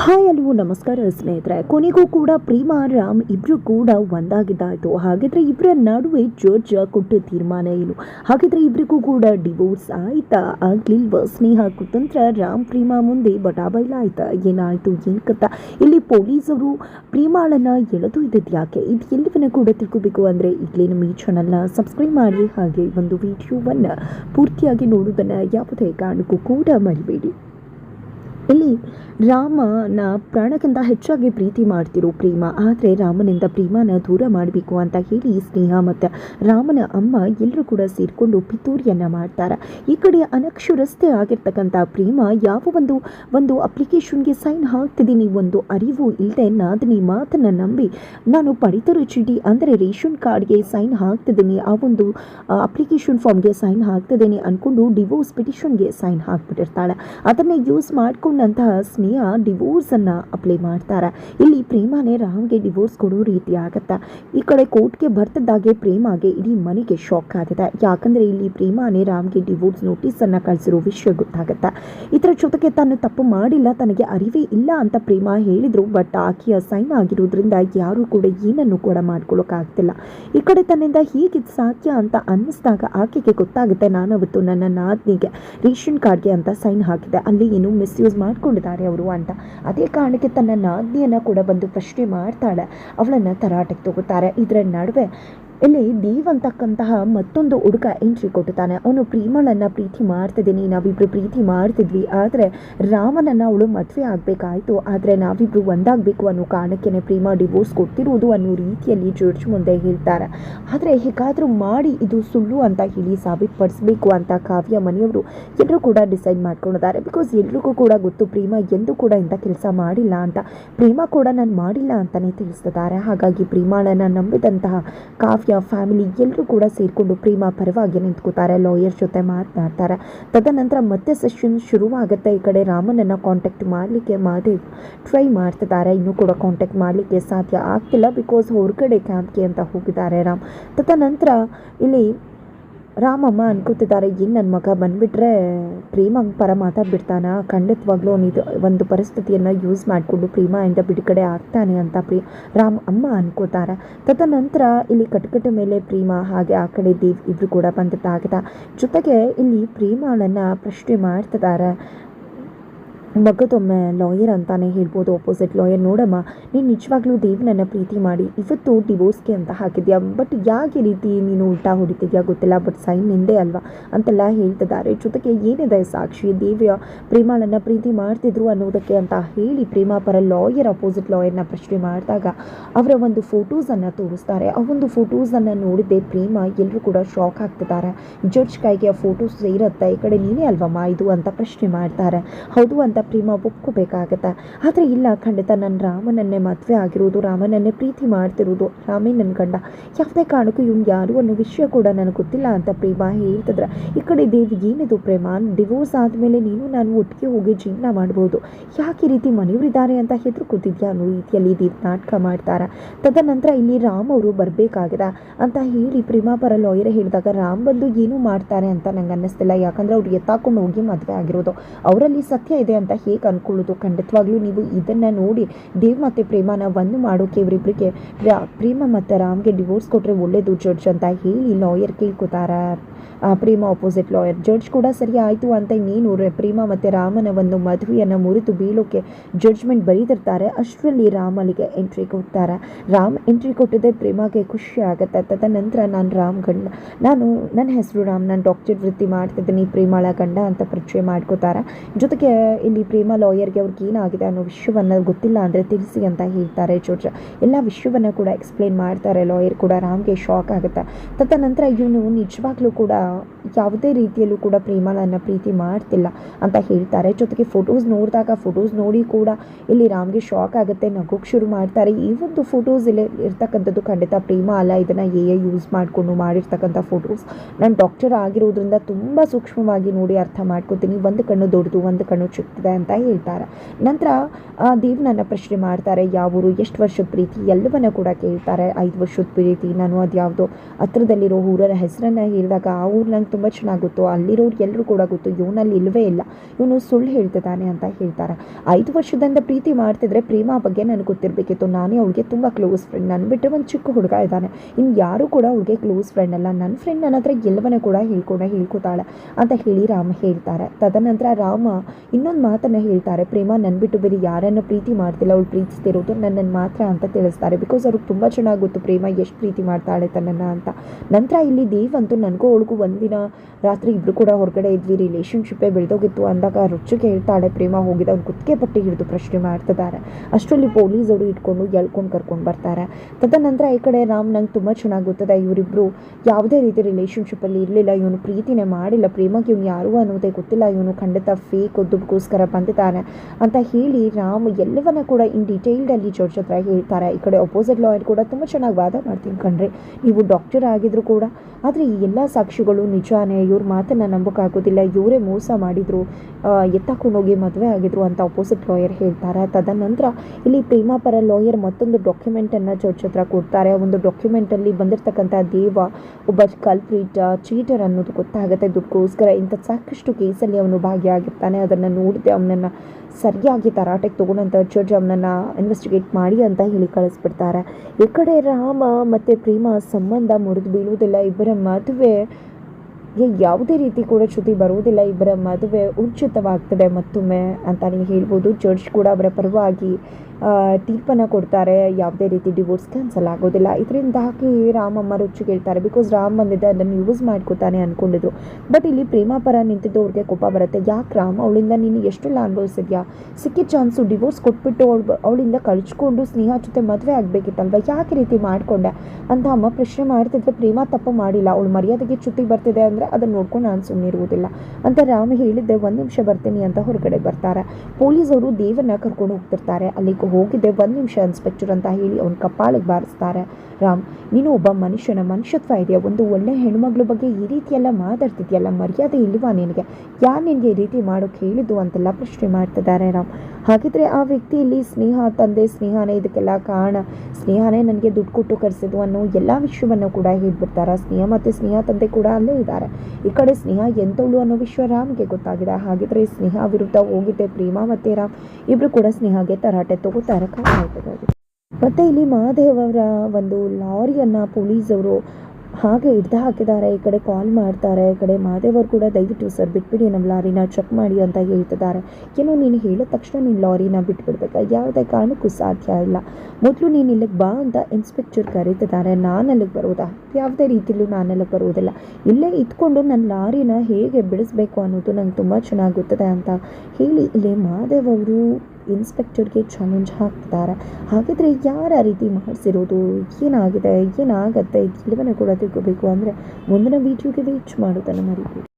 Hi ಅಲ್ವೋ ನಮಸ್ಕಾರ ಸ್ನೇಹಿತರೆ. ಕೊನೆಗೂ ಕೂಡ ಪ್ರೇಮಾ ರಾಮ್ ಇಬ್ಬರು ಕೂಡ ಒಂದಾಗಿದ್ದಾಯಿತು. ಹಾಗಿದ್ರೆ ಇಬ್ಬರ ನಡುವೆ ಜಡ್ಜ್ ಕೊಟ್ಟ ತೀರ್ಮಾನ ಏನು? ಹಾಗಿದ್ರೆ ಇಬ್ಬರಿಗೂ ಕೂಡ ಡಿವೋರ್ಸ್ ಆಯ್ತಾ? ಆಗ್ಲಿಲ್ವ? ಸ್ನೇಹ, ಕುತಂತ್ರ, ರಾಮ್, ಪ್ರೀಮಾ ಮುಂದೆ ಬಟಾಬೈಲಾಯ್ತಾ ಏನಾಯ್ತು? ಏನ್ ಕತ್ತ ಇಲ್ಲಿ ಪೊಲೀಸರು ಪ್ರೇಮಾಳನ್ನ ಇದ್ದದ್ದು ಯಾಕೆ? ಇದು ಎಲ್ಲವನ್ನ ಕೂಡ ತಿಳ್ಕೋಬೇಕು ಅಂದ್ರೆ ಈಗಲೇ ನಮ್ಮ ಈ ಚಾನಲ್ನ ಸಬ್ಸ್ಕ್ರೈಬ್ ಮಾಡಿ ಹಾಗೆ ಒಂದು ವಿಡಿಯೋವನ್ನ ಪೂರ್ತಿಯಾಗಿ ನೋಡುವುದನ್ನ ಯಾವುದೇ ಕಾರಣಕ್ಕೂ ಕೂಡ ಮರಿಬೇಡಿ. ಇಲ್ಲಿ ರಾಮನ ಪ್ರಾಣಕ್ಕಿಂತ ಹೆಚ್ಚಾಗಿ ಪ್ರೀತಿ ಮಾಡ್ತಿರೋ ಪ್ರೇಮ. ಆದರೆ ರಾಮನಿಂದ ಪ್ರೇಮನ ದೂರ ಮಾಡಬೇಕು ಅಂತ ಹೇಳಿ ಸ್ನೇಹ ಮತ್ತು ರಾಮನ ಅಮ್ಮ ಎಲ್ಲರೂ ಕೂಡ ಸೇರಿಕೊಂಡು ಪಿತೂರಿಯನ್ನು ಮಾಡ್ತಾರೆ. ಈ ಕಡೆ ಅನಕ್ಷರಸ್ಥೆ ಆಗಿರ್ತಕ್ಕಂಥ ಪ್ರೇಮ, ಯಾವ ಒಂದು ಒಂದು ಅಪ್ಲಿಕೇಶನ್ಗೆ ಸೈನ್ ಹಾಕ್ತಿದ್ದೀನಿ ಒಂದು ಅರಿವು ಇಲ್ಲದೆ ನಾದಿನಿ ಮಾತನ್ನು ನಂಬಿ, ನಾನು ಪಡಿತರ ಚೀಟಿ ಅಂದರೆ ರೇಷನ್ ಕಾರ್ಡ್ಗೆ ಸೈನ್ ಹಾಕ್ತಿದ್ದೀನಿ ಆ ಒಂದು ಅಪ್ಲಿಕೇಶನ್ ಫಾರ್ಮ್ಗೆ ಸೈನ್ ಹಾಕ್ತಿದ್ದೀನಿ ಅಂದ್ಕೊಂಡು ಡಿವೋರ್ಸ್ ಪಿಟಿಷನ್ಗೆ ಸೈನ್ ಹಾಕ್ಬಿಟ್ಟಿರ್ತಾಳೆ. ಅದನ್ನು ಯೂಸ್ ಮಾಡ್ಕೊಂಡಂತಹ ಸ್ನೇಹ ಡಿವೋರ್ಸನ್ನು ಅಪ್ಲೈ ಮಾಡ್ತಾರೆ. ಇಲ್ಲಿ ಪ್ರೇಮನೇ ರಾಮ್ಗೆ ಡಿವೋರ್ಸ್ ಕೊಡೋ ರೀತಿ ಆಗತ್ತೆ? ಈ ಕಡೆ ಕೋರ್ಟ್ಗೆ ಬರ್ತಿದ್ದಾಗೆ ಪ್ರೇಮಾಗೆ ಇಡೀ ಮನೆಗೆ ಶಾಕ್ ಆಗಿದೆ ಯಾಕಂದರೆ ಇಲ್ಲಿ ಪ್ರೇಮನೇ ರಾಮ್ಗೆ ಡಿವೋರ್ಸ್ ನೋಟಿಸನ್ನು ಕಳಿಸಿರೋ ವಿಷಯ ಗೊತ್ತಾಗುತ್ತೆ? ಇದರ ಜೊತೆಗೆ ತಾನು ತಪ್ಪು ಮಾಡಿಲ್ಲ, ತನಗೆ ಅರಿವೇ ಇಲ್ಲ ಅಂತ ಪ್ರೇಮ ಹೇಳಿದ್ರು. ಬಟ್ ಆಕೆಯ ಸೈನ್ ಆಗಿರೋದ್ರಿಂದ ಯಾರು ಕೂಡ ಏನನ್ನು ಕೂಡ ಮಾಡ್ಕೊಳ್ಳೋಕ್ಕಾಗ್ತಿಲ್ಲ ಈ ಕಡೆ ತನ್ನಿಂದ ಹೀಗೆ ಸಾಧ್ಯ ಅಂತ ಅನ್ನಿಸಿದಾಗ ಆಕೆಗೆ ಗೊತ್ತಾಗುತ್ತೆ ನಾನು ಅವತ್ತು ನನ್ನ ನಾದ್ನಿಗೆ ರೇಷನ್ ಕಾರ್ಡ್ಗೆ ಅಂತ ಸೈನ್ ಹಾಕಿದೆ. ಅಲ್ಲಿ ಏನು ಮಿಸ್ಯೂಸ್ ಮಾಡ್ಕೊಂಡಿದ್ದಾರೆ ಅವರು ಅಂತ. ಅದೇ ಕಾರಣಕ್ಕೆ ತನ್ನ ನಾಗ್ನಿಯನ್ನು ಕೂಡ ಬಂದು ಪ್ರಶ್ನೆ ಮಾಡ್ತಾಳೆ. ಅವಳನ್ನು ತರಾಟೆಗೆ ತಗೋತಾರೆ. ಇದರ ನಡುವೆ ಇಲ್ಲಿ ದೇವ್ ಅಂತಕ್ಕಂತಹ ಮತ್ತೊಂದು ಹುಡುಗ ಎಂಟ್ರಿ ಕೊಟ್ಟುತ್ತಾನೆ ಅವನು ಪ್ರೇಮಳನ್ನು ಪ್ರೀತಿ ಮಾಡ್ತಿದ್ದೀನಿ, ನಾವಿಬ್ರು ಪ್ರೀತಿ ಮಾಡ್ತಿದ್ವಿ, ಆದರೆ ರಾಮನನ್ನ ಅವಳು ಮದುವೆ ಆಗಬೇಕಾಯ್ತು. ಆದರೆ ನಾವಿಬ್ರು ಒಂದಾಗಬೇಕು ಅನ್ನೋ ಕಾರಣಕ್ಕೆ ಪ್ರೇಮ ಡಿವೋರ್ಸ್ ಕೊಟ್ಟಿರುವುದು ಅನ್ನೋ ರೀತಿಯಲ್ಲಿ ಜಡ್ಜ್ ಮುಂದೆ ಹೇಳ್ತಾರೆ. ಆದರೆ ಹೇಗಾದರೂ ಮಾಡಿ ಇದು ಸುಳ್ಳು ಅಂತ ಹೇಳಿ ಸಾಬೀತುಪಡಿಸಬೇಕು ಅಂತ ಕಾವ್ಯ ಮನೆಯವರು ಎಲ್ಲರೂ ಕೂಡ ಡಿಸೈಡ್ ಮಾಡ್ಕೊಂಡಿದ್ದಾರೆ. ಬಿಕಾಸ್ ಎಲ್ರಿಗೂ ಕೂಡ ಗೊತ್ತು ಪ್ರೇಮ ಎಂದೂ ಕೂಡ ಇಂಥ ಕೆಲಸ ಮಾಡಿಲ್ಲ ಅಂತ. ಪ್ರೇಮ ಕೂಡ ನಾನು ಮಾಡಿಲ್ಲ ಅಂತಲೇ ತಿಳಿಸ್ತಿದ್ದಾರೆ. ಹಾಗಾಗಿ ಪ್ರೇಮಾಳನ್ನು ನಂಬಿದಂತಹ ಕಾವ್ಯ ಫ್ಯಾಮಿಲಿ ಎಲ್ಲರೂ ಕೂಡ ಸೇರಿಕೊಂಡು ಪ್ರೇಮ ಪರವಾಗಿ ನಿಂತ್ಕೋತಾರೆ ಲಾಯರ್ ಜೊತೆ ಮಾತನಾಡ್ತಾರೆ. ತದನಂತರ ಮತ್ತೆ ಸೆಷನ್ ಶುರುವಾಗುತ್ತೆ. ಈ ಕಡೆ ರಾಮನನ್ನು ಕಾಂಟ್ಯಾಕ್ಟ್ ಮಾಡಲಿಕ್ಕೆ ಮಾದೇವ್ ಟ್ರೈ ಮಾಡ್ತಿದ್ದಾರೆ. ಇನ್ನೂ ಕೂಡ ಕಾಂಟ್ಯಾಕ್ಟ್ ಮಾಡಲಿಕ್ಕೆ ಸಾಧ್ಯ ಆಗ್ತಿಲ್ಲ ಬಿಕಾಸ್ ಹೊರಗಡೆ ಕ್ಯಾಂಪ್ಗೆ ಅಂತ ಹೋಗಿದ್ದಾರೆ ರಾಮ್. ತದನಂತರ ಇಲ್ಲಿ ರಾಮಮ್ಮ ಅನ್ಕೋತಿದ್ದಾರೆ, ಏನು ನನ್ನ ಮಗ? ಬಂದುಬಿಟ್ರೆ ಪ್ರೇಮ ಪರ ಮಾತಾಡ್ಬಿಡ್ತಾನ ಖಂಡಿತವಾಗ್ಲೂ ಅವನಿದು ಒಂದು ಪರಿಸ್ಥಿತಿಯನ್ನು ಯೂಸ್ ಮಾಡಿಕೊಂಡು ಪ್ರೇಮದಿಂದ ಬಿಡುಗಡೆ ಆಗ್ತಾನೆ ಅಂತ ಪ್ರೀ ರಾಮ್ ಅಮ್ಮ ಅನ್ಕೋತಾರೆ. ತದನಂತರ ಇಲ್ಲಿ ಕಟಕಟ ಮೇಲೆ ಪ್ರೇಮ ಹಾಗೆ ಆ ಕಡೆ ದೇವ್ ಇಬ್ಬರು ಕೂಡ ಬಂದಿದ್ದಾಗಿದೆ ಜೊತೆಗೆ ಇಲ್ಲಿ ಪ್ರೇಮಳನ್ನು ಪ್ರಶ್ನೆ ಮಾಡ್ತಿದ್ದಾರೆ. ಮಗದೊಮ್ಮೆ ಲಾಯರ್ ಅಂತಾನೆ ಹೇಳ್ಬೋದು ಆಪೋಸಿಟ್ ಲಾಯರ್. ನೋಡಮ್ಮ, ನೀನು ನಿಜವಾಗ್ಲೂ ದೇವನನ್ನು ಪ್ರೀತಿ ಮಾಡಿ ಇವತ್ತು ಡಿವೋರ್ಸ್ಗೆ ಅಂತ ಹಾಕಿದ್ಯಾ? ಬಟ್ ಯಾಕೆ ರೀತಿ ನೀನು ಉಲ್ಟಾ ಹೊಡಿತಿದ್ಯಾ ಗೊತ್ತಿಲ್ಲ ಬಟ್ ಸೈನ್ ನಿಂದೆ ಅಲ್ವಾ? ಅಂತೆಲ್ಲ ಹೇಳ್ತಿದ್ದಾರೆ. ಜೊತೆಗೆ ಏನಿದೆ ಸಾಕ್ಷಿ? ದೇವ್ಯ ಪ್ರೇಮಾಳನ್ನು ಪ್ರೀತಿ ಮಾಡ್ತಿದ್ರು ಅನ್ನೋದಕ್ಕೆ ಅಂತ ಹೇಳಿ ಪ್ರೇಮ ಪರ ಲಾಯರ್ ಅಪೋಸಿಟ್ ಲಾಯರ್ನ ಪ್ರಶ್ನೆ ಮಾಡಿದಾಗ ಅವರ ಒಂದು ಫೋಟೋಸನ್ನು ತೋರಿಸ್ತಾರೆ. ಆ ಒಂದು ಫೋಟೋಸನ್ನು ನೋಡಿದ್ದೆ ಪ್ರೇಮ ಎಲ್ಲರೂ ಕೂಡ ಶಾಕ್ ಆಗ್ತಿದ್ದಾರೆ. ಜಡ್ಜ್ ಕೈಗೆ ಆ ಫೋಟೋಸ್ ಇರುತ್ತೆ ಈ ಕಡೆ ನೀನೇ ಅಲ್ವಮ್ಮ ಇದು ಅಂತ ಪ್ರಶ್ನೆ ಮಾಡ್ತಾರೆ. ಹೌದು ಅಂತ ಪ್ರೇಮ ಒಪ್ಕೋಬೇಕಾಗತ್ತೆ? ಆದರೆ ಇಲ್ಲ, ಖಂಡಿತ ನನ್ನ ರಾಮನನ್ನೇ ಮದುವೆ ಆಗಿರೋದು, ರಾಮನನ್ನೇ ಪ್ರೀತಿ ಮಾಡ್ತಿರೋದು, ರಾಮೇ ನನ್ನ ಗಂಡ. ಯಾವುದೇ ಕಾರಣಕ್ಕೂ ಇವ್ನು ಯಾರು ಅನ್ನೋ ವಿಷಯ ಕೂಡ ನನಗೆ ಗೊತ್ತಿಲ್ಲ ಅಂತ ಪ್ರೇಮ ಹೇಳ್ತಿದ್ರೆ. ಈ ಕಡೆ ದೇವಿ, ಏನಿದು ಪ್ರೇಮ? ಡಿವೋರ್ಸ್ ಆದಮೇಲೆ ನೀನು ನಾನು ಒಟ್ಟಿಗೆ ಹೋಗಿ ಜೀವನ ಮಾಡ್ಬೋದು. ಯಾಕೆ ರೀತಿ ಮನೆಯವರಿದ್ದಾರೆ ಅಂತ ಹೆದ್ರು ಕೂತಿದ್ಯಾ ಅನ್ನೋ ರೀತಿಯಲ್ಲಿ ದೇವ್ ನಾಟಕ ಮಾಡ್ತಾರೆ. ತದನಂತರ ಇಲ್ಲಿ ರಾಮ್ ಅವರು ಬರಬೇಕಾಗಿದೆ ಅಂತ ಹೇಳಿ ಪ್ರೇಮ ಪರ ಲಾಯರ್ ಹೇಳಿದಾಗ, ರಾಮ್ ಬಂದು ಏನು ಮಾಡ್ತಾರೆ ಅಂತ ನಂಗೆ ಅನ್ನಿಸ್ತಿಲ್ಲ ಯಾಕಂದರೆ ಅವ್ರು ಎತ್ತಾಕೊಂಡು ಹೋಗಿ ಮದುವೆ ಆಗಿರೋದು. ಅವರಲ್ಲಿ ಸತ್ಯ ಇದೆ ಅಂತ ಹೇಗೆ ಅನ್ಕೊಳ್ಳೋದು ಖಂಡಿತವಾಗ್ಲೂ ನೀವು ಇದನ್ನು ನೋಡಿ ದೇವ್ ಮತ್ತು ಪ್ರೇಮನ ಒಂದು ಮಾಡೋಕೆ ಇವರಿಬ್ಬರಿಗೆ ಪ್ರೇಮ ಮತ್ತು ರಾಮ್ಗೆ ಡಿವೋರ್ಸ್ ಕೊಟ್ಟರೆ ಒಳ್ಳೇದು ಜಡ್ಜ್ ಅಂತ ಹೇಳಿ ಲಾಯರ್ ಕೇಳ್ಕೊತಾರೆ. ಪ್ರೇಮ ಅಪೋಸಿಟ್ ಲಾಯರ್ ಜಡ್ಜ್ ಕೂಡ ಸರಿ ಆಯಿತು ಅಂತ ಇನ್ನೇನು ಪ್ರೇಮ ಮತ್ತು ರಾಮನ ಒಂದು ಮದುವೆಯನ್ನು ಮುರಿದು ಬೀಳೋಕೆ ಜಡ್ಜ್ಮೆಂಟ್ ಬರೀತಿರ್ತಾರೆ ಅಷ್ಟರಲ್ಲಿ ರಾಮ್ ಅಲ್ಲಿಗೆ ಎಂಟ್ರಿ ಕೊಡ್ತಾರೆ. ರಾಮ್ ಎಂಟ್ರಿ ಕೊಟ್ಟಿದ್ದೆ ಪ್ರೇಮಗೆ ಖುಷಿ ಆಗುತ್ತೆ. ತದನಂತರ ನಾನು ರಾಮ್ ಗಂಡ, ನಾನು, ನನ್ನ ಹೆಸರು ರಾಮ್. ನಾನು ಡಾಕ್ಟರ್ ವೃತ್ತಿ ಮಾಡ್ತಿದ್ದೀನಿ. ಪ್ರೇಮಾಳ ಗಂಡ ಅಂತ ಪರಿಚಯ ಮಾಡ್ಕೋತಾರೆ. ಜೊತೆಗೆ ಇಲ್ಲಿ ಪ್ರೇಮ ಲಾಯರ್ಗೆ ಅವ್ರಿಗೆ ಏನಾಗಿದೆ ಅನ್ನೋ ವಿಷಯವನ್ನು ಗೊತ್ತಿಲ್ಲ ಅಂದರೆ ತಿಳಿಸಿ ಅಂತ ಹೇಳ್ತಾರೆ ಜೋರ್ಜ. ಎಲ್ಲ ವಿಷಯವನ್ನು ಕೂಡ ಎಕ್ಸ್ಪ್ಲೇನ್ ಮಾಡ್ತಾರೆ ಲಾಯರ್ ಕೂಡ, ರಾಮ್ಗೆ ಶಾಕ್ ಆಗುತ್ತೆ. ತದನಂತರ ಇವನು ನಿಜವಾಗ್ಲೂ ಕೂಡ ಯಾವುದೇ ರೀತಿಯಲ್ಲೂ ಕೂಡ ಪ್ರೇಮಲನ್ನು ಪ್ರೀತಿ ಮಾಡ್ತಿಲ್ಲ ಅಂತ ಹೇಳ್ತಾರೆ. ಜೊತೆಗೆ ಫೋಟೋಸ್ ನೋಡಿದಾಗ ಫೋಟೋಸ್ ನೋಡಿ ಕೂಡ ಇಲ್ಲಿ ರಾಮ್ಗೆ ಶಾಕ್ ಆಗುತ್ತೆ ನಗೋಕ್ಕೆ ಶುರು ಮಾಡ್ತಾರೆ. ಈ ಒಂದು ಫೋಟೋಸ್ ಇಲ್ಲಿ ಇರ್ತಕ್ಕಂಥದ್ದು ಖಂಡಿತ ಪ್ರೇಮ ಅಲ್ಲ. ಇದನ್ನು ಎ ಯೂಸ್ ಮಾಡಿಕೊಂಡು ಮಾಡಿರ್ತಕ್ಕಂಥ ಫೋಟೋಸ್ ನಾನು ಡಾಕ್ಟರ್ ಆಗಿರೋದ್ರಿಂದ ತುಂಬ ಸೂಕ್ಷ್ಮವಾಗಿ ನೋಡಿ ಅರ್ಥ ಮಾಡ್ಕೋತೀನಿ. ಒಂದು ಕಣ್ಣು ದೊಡ್ಡದು, ಒಂದು ಕಣ್ಣು ಚಿಕ್ಕದಿದೆ ಅಂತ ಹೇಳ್ತಾರೆ. ನಂತರ ದೇವ್ ನನ್ನ ಪ್ರಶ್ನೆ ಮಾಡ್ತಾರೆ, ಯಾವ ಊರು, ಎಷ್ಟು ವರ್ಷದ ಪ್ರೀತಿ, ಎಲ್ಲವನ್ನ ಕೂಡ ಕೇಳ್ತಾರೆ. ಐದು ವರ್ಷದ ಪ್ರೀತಿ, ನಾನು ಅದು ಯಾವುದೋ ಹತ್ರದಲ್ಲಿರೋ ಊರರ ಹೆಸರನ್ನು ಹೇಳಿದಾಗ ಆ ಊರು ನಂಗೆ ತುಂಬ ಚೆನ್ನಾಗಿ ಅಲ್ಲಿರೋರು ಎಲ್ಲರೂ ಕೂಡ ಗೊತ್ತು ಇವನಲ್ಲಿ ಇಲ್ಲವೇ ಇಲ್ಲ, ಇವನು ಸುಳ್ಳು ಹೇಳ್ತಿದ್ದಾನೆ ಅಂತ ಹೇಳ್ತಾರೆ. ಐದು ವರ್ಷದಿಂದ ಪ್ರೀತಿ ಮಾಡ್ತಿದ್ರೆ ಪ್ರೇಮ ಬಗ್ಗೆ ನನಗೆ ಗೊತ್ತಿರಬೇಕಿತ್ತು, ನಾನೇ ಅವಳಿಗೆ ತುಂಬ ಕ್ಲೋಸ್ ಫ್ರೆಂಡ್ ನಾನು ಬಿಟ್ಟರೆ ಒಂದು ಚಿಕ್ಕ ಹುಡುಗ ಇದ್ದಾನೆ ಇನ್ನು ಯಾರೂ ಕೂಡ ಅವಳಿಗೆ ಕ್ಲೋಸ್ ಫ್ರೆಂಡ್ ಅಲ್ಲ ನನ್ನ ಫ್ರೆಂಡ್ ನನ್ನ ಹತ್ರ ಎಲ್ಲವನ್ನೂ ಕೂಡ ಹೇಳ್ಕೊಂಡೆ ಹೇಳ್ಕೊತಾಳೆ ಅಂತ ಹೇಳಿ ರಾಮ ಹೇಳ್ತಾರೆ. ತದನಂತರ ರಾಮ ಇನ್ನೊಂದು ಮಾತನ್ನು ಹೇಳ್ತಾರೆ. ಪ್ರೇಮ ನನ್ನ ಬಿಟ್ಟು ಬೇರೆ ಯಾರನ್ನು ಪ್ರೀತಿ ಮಾಡ್ತಿಲ್ಲ, ಅವಳು ಪ್ರೀತಿಸ್ತಿರೋದು ನನ್ನನ್ನು ಮಾತ್ರ ಅಂತ ತಿಳಿಸ್ತಾರೆ. ಬಿಕಾಸ್ ಅವ್ರಿಗೆ ತುಂಬ ಚೆನ್ನಾಗಿ ಗೊತ್ತು ಪ್ರೇಮ ಎಷ್ಟು ಪ್ರೀತಿ ಮಾಡ್ತಾಳೆ ತನ್ನನ್ನು ಅಂತ. ನಂತರ ಇಲ್ಲಿ ದೇವ್ ಅಂತೂ ನನಗೂ ಅವಳಿಗೂ ಒಂದಿನ ರಾತ್ರಿ ಇಬ್ಬರು ಕೂಡ ಹೊರಗಡೆ ಇದ್ವಿ ರಿಲೇಷನ್ಶಿಪ್ಪೇ ಬೆಳೆದೋಗಿತ್ತು ಅಂದಾಗ ರುಚಿಗೆ ಹೇಳ್ತಾಳೆ ಪ್ರೇಮ ಹೋಗಿದೆ ಅವ್ನು ಕುತ್ತಿಗೆ ಪಟ್ಟಿ ಹಿಡಿದು ಪ್ರಶ್ನೆ ಮಾಡ್ತಿದ್ದಾರೆ. ಅಷ್ಟರಲ್ಲಿ ಪೊಲೀಸವರು ಇಟ್ಕೊಂಡು ಎಳ್ಕೊಂಡು ಕರ್ಕೊಂಡು ಬರ್ತಾರೆ. ತದನಂತರ ಈ ಕಡೆ ರಾಮ್ ನಂಗೆ ತುಂಬ ಚೆನ್ನಾಗಿ ಗೊತ್ತದೆ ಇವರಿಬ್ಬರು ಯಾವುದೇ ರೀತಿ ರಿಲೇಷನ್ಶಿಪ್ಪಲ್ಲಿ ಇರಲಿಲ್ಲ, ಇವನು ಪ್ರೀತಿನೇ ಮಾಡಿಲ್ಲ. ಪ್ರೇಮಕ್ಕೆ ಇವನು ಯಾರು ಅನ್ನೋದೇ ಗೊತ್ತಿಲ್ಲ, ಇವನು ಖಂಡಿತ ಫೇಕ್ ದುಡ್ಡುಗೋಸ್ಕರ ಬಂದಿದ್ದಾನೆ ಅಂತ ಹೇಳಿ ರಾಮ್ ಎಲ್ಲವನ್ನ ಕೂಡ ಇನ್ ಡೀಟೇಲ್ಡಲ್ಲಿ ಜಡ್ಜ್ ಹತ್ರ ಹೇಳ್ತಾರೆ. ಈ ಕಡೆ ಅಪೋಸಿಟ್ ಲಾಯರ್ ಕೂಡ ತುಂಬ ಚೆನ್ನಾಗಿ ವಾದ ಮಾಡ್ತೀನಿ ಕಣ್ರಿ. ನೀವು ಡಾಕ್ಟರ್ ಆಗಿದ್ರು ಕೂಡ, ಆದರೆ ಈ ಎಲ್ಲ ಸಾಕ್ಷಿಗಳು ನಿಜಾನೇ ಇವ್ರ ಮಾತನ್ನು ನಂಬೋಕ್ಕಾಗೋದಿಲ್ಲ ಇವರೇ ಮೋಸ ಮಾಡಿದರು ಎತ್ತಾಕೊಂಡೋಗಿ ಮದುವೆ ಆಗಿದ್ರು ಅಂತ ಅಪೋಸಿಟ್ ಲಾಯರ್ ಹೇಳ್ತಾರೆ. ತದನಂತರ ಇಲ್ಲಿ ಪ್ರೇಮಾಪರ ಲಾಯರ್ ಮತ್ತೊಂದು ಡಾಕ್ಯುಮೆಂಟನ್ನು ಜಡ್ಜ್ ಹತ್ರ ಕೊಡ್ತಾರೆ. ಆ ಒಂದು ಡಾಕ್ಯುಮೆಂಟಲ್ಲಿ ಬಂದಿರತಕ್ಕಂಥ ದೇವ, ಒಬ್ಬ ಕಲ್ಪ್ರೀಟ್ ಚೀಟರ್ ಅನ್ನೋದು ಗೊತ್ತಾಗುತ್ತೆ. ದುಡ್ಡುಗೋಸ್ಕರ ಇಂಥ ಸಾಕಷ್ಟು ಕೇಸಲ್ಲಿ ಅವನು ಭಾಗಿಯಾಗಿರ್ತಾನೆ. ಅದನ್ನು ನೋಡಿದೆ ಅವನನ್ನು ಸರಿಯಾಗಿ ತರಾಟೆಗೆ ತೊಗೊಂಡಂಥ ಜಡ್ಜ್ ಅವನನ್ನು ಇನ್ವೆಸ್ಟಿಗೇಟ್ ಮಾಡಿ ಅಂತ ಹೇಳಿ ಕಳಿಸ್ಬಿಡ್ತಾರೆ. ಈ ಕಡೆ ರಾಮ ಮತ್ತು ಪ್ರೇಮ ಸಂಬಂಧ ಮುರಿದು ಬೀಳುವುದಿಲ್ಲ. ಇಬ್ಬರ ಮದುವೆ ಯಾವುದೇ ರೀತಿ ಕೂಡ ಚ್ಯುತಿ ಬರುವುದಿಲ್ಲ. ಇಬ್ಬರ ಮದುವೆ ಉಚಿತವಾಗ್ತದೆ ಮತ್ತೊಮ್ಮೆ ಅಂತಲೇ ಹೇಳ್ಬೋದು. ಜಡ್ಜ್ ಕೂಡ ಅವರ ಪರವಾಗಿ ತೀರ್ಪನ್ನು ಕೊಡ್ತಾರೆ. ಯಾವುದೇ ರೀತಿ ಡಿವೋರ್ಸ್ ಕ್ಯಾನ್ಸಲ್ ಆಗೋದಿಲ್ಲ. ಇದರಿಂದಾಗಿ ರಾಮಮ್ಮ ರುಚಿ ಕೇಳ್ತಾರೆ. ಬಿಕಾಸ್ ರಾಮ್ ಬಂದಿದ್ದೆ, ಅದನ್ನು ಯೂಸ್ ಮಾಡ್ಕೋತಾನೆ ಅಂದ್ಕೊಂಡಿದ್ರು ಬಟ್ ಇಲ್ಲಿ ಪ್ರೇಮ ಪರ ನಿಂತಿದ್ದು ಅವ್ರಿಗೆ ಕೋಪ ಬರುತ್ತೆ. ಯಾಕೆ ರಾಮ್? ಅವಳಿಂದ ನೀನು ಎಷ್ಟೆಲ್ಲ ಅನುಭವಿಸಿದ್ಯಾ? ಸಿಕ್ಕಿದ ಚಾನ್ಸು ಡಿವೋರ್ಸ್ ಕೊಟ್ಬಿಟ್ಟು ಅವಳು, ಅವಳಿಂದ ಕಳ್ಚ್ಕೊಂಡು ಸ್ನೇಹ ಜೊತೆ ಮದುವೆ ಆಗಬೇಕಿತ್ತಲ್ವ? ಯಾಕೆ ರೀತಿ ಮಾಡಿಕೊಂಡೆ? ಅಂತ ಅಮ್ಮ ಪ್ರಶ್ನೆ ಮಾಡ್ತಿದ್ರೆ ಪ್ರೇಮ ತಪ್ಪು ಮಾಡಿಲ್ಲ. ಅವಳು ಮರ್ಯಾದೆಗೆ ಚ್ಯುತಿ ಬರ್ತಿದೆ ಅಂದರೆ ಅದನ್ನು ನೋಡ್ಕೊಂಡು ನಾನು ಸುಮ್ಮನಿರುವುದಿಲ್ಲ ಅಂತ ರಾಮ ಹೇಳಿದ್ದೆ, ಒಂದು ನಿಮಿಷ ಬರ್ತೀನಿ ಅಂತ ಹೊರಗಡೆ ಬರ್ತಾರೆ. ಪೊಲೀಸವರು ದೇವನ್ನ ಕರ್ಕೊಂಡು ಹೋಗ್ತಿರ್ತಾರೆ. ಅಲ್ಲಿಗೆ ಹೋಗಿದ್ದೆ, ಒಂದು ನಿಮಿಷ ಇನ್ಸ್ಪೆಕ್ಟರ್ ಅಂತ ಹೇಳಿ ಅವ್ನ ಕಪಾಳಿಗೆ ಬಾರಿಸ್ತಾರೆ. ರಾಮ್, ನೀನು ಒಬ್ಬ ಮನುಷ್ಯನ ಮನುಷ್ಯತ್ವ ಇದೆಯಾ? ಒಂದು ಒಳ್ಳೆ ಹೆಣ್ಮಗಳ ಬಗ್ಗೆ ಈ ರೀತಿಯೆಲ್ಲ ಮಾತಾಡ್ತಿದ್ಯಲ್ಲ? ಮರ್ಯಾದೆ ಇಲ್ವಾ ನಿನಗೆ? ಯಾರು ನಿನಗೆ ಈ ರೀತಿ ಮಾಡೋಕ್ಕೆ ಹೇಳಿದ್ದು? ಅಂತೆಲ್ಲ ಪ್ರಶ್ನೆ ಮಾಡ್ತಿದ್ದಾರೆ ರಾಮ್. ಹಾಗಿದ್ರೆ ಆ ವ್ಯಕ್ತಿಯಲ್ಲಿ ಸ್ನೇಹ, ತಂದೆ ಸ್ನೇಹನೇ ಇದಕ್ಕೆಲ್ಲ ಕಾರಣ. ಸ್ನೇಹನೇ ನನಗೆ ದುಡ್ಡು ಕೊಟ್ಟು ಕರೆಸಿದ್ದು ಅನ್ನೋ ಎಲ್ಲ ವಿಷಯವನ್ನು ಕೂಡ ಹೇಳ್ಬಿಡ್ತಾರೆ. ಸ್ನೇಹ ಮತ್ತು ಸ್ನೇಹ ತಂದೆ ಕೂಡ ಅಲ್ಲೇ ಇದ್ದಾರೆ. ಈ ಕಡೆ ಸ್ನೇಹ ಎಂಥವಳು ಅನ್ನೋ ವಿಷಯ ರಾಮ್ಗೆ ಗೊತ್ತಾಗಿದೆ. ಹಾಗಿದ್ರೆ ಸ್ನೇಹ ವಿರುದ್ಧ ಹೋಗಿದ್ದೆ ಪ್ರೇಮಾ ಮತ್ತೆ ರಾಮ್. ಇಬ್ರು ಕೂಡ ಸ್ನೇಹಗೆ ತರಾಟೆ ತಗೋತಾರೆ ಮತ್ತೆ ಇಲ್ಲಿ ಮಹಾದೇವ್ ಅವರ ಒಂದು ಪೊಲೀಸ್ ಪೊಲೀಸವರು ಹಾಗೆ ಹಿಡ್ದು ಹಾಕಿದ್ದಾರೆ. ಈ ಕಡೆ ಕಾಲ್ ಮಾಡ್ತಾರೆ. ಈ ಕಡೆ ಮಾದೇವರು ಕೂಡ ದಯವಿಟ್ಟು ಸರ್ ಬಿಟ್ಬಿಡಿ ನಮ್ಮ ಲಾರಿನ ಚೆಕ್ ಮಾಡಿ ಅಂತ ಹೇಳ್ತಿದ್ದಾರೆ. ಏನೋ ನೀನು ಹೇಳಿದ ತಕ್ಷಣ ನೀನು ಲಾರಿನ ಬಿಟ್ಬಿಡ್ಬೇಕು. ಯಾವುದೇ ಕಾರಣಕ್ಕೂ ಸಾಧ್ಯ ಇಲ್ಲ. ಮೊದಲು ನೀನು ಇಲ್ಲಿಗೆ ಬಾ ಅಂತ ಇನ್ಸ್ಪೆಕ್ಟರ್ ಕರೀತಿದ್ದಾರೆ. ನಾನು ಅಲ್ಲಿಗೆ ಬರೋದಾ? ಯಾವುದೇ ರೀತಿಯಲ್ಲೂ ನಾನು ಅಲ್ಲಿಗೆ ಬರೋದಿಲ್ಲ. ಇಲ್ಲೇ ಇದ್ಕೊಂಡು ನನ್ನ ಲಾರಿನ ಹೇಗೆ ಬಿಡಿಸ್ಬೇಕು ಅನ್ನೋದು ನಂಗೆ ತುಂಬ ಚೆನ್ನಾಗಿ ಗೊತ್ತದೆ ಅಂತ ಹೇಳಿ, ಇಲ್ಲಿ ಮಹಾದೇವ್ ಅವರು ಇನ್ಸ್ಪೆಕ್ಟರ್ಗೆ ಚಾಲೆಂಜ್ ಹಾಕ್ತಾರೆ ಹಾಗಿದ್ರೆ ಯಾರ ರೀತಿ ಮಾಡಿಸಿರೋದು? ಏನಾಗಿದೆ? ಏನಾಗತ್ತೆ? ಎಲ್ಲವನ್ನೂ ಕೂಡ ತಿಳ್ಕೋಬೇಕು ಅಂದರೆ ಮುಂದಿನ ವೀಡಿಯೋಗೆ ವೇಟ್ ಮಾಡೋದನ್ನು ಮರಿಬೇಡಿ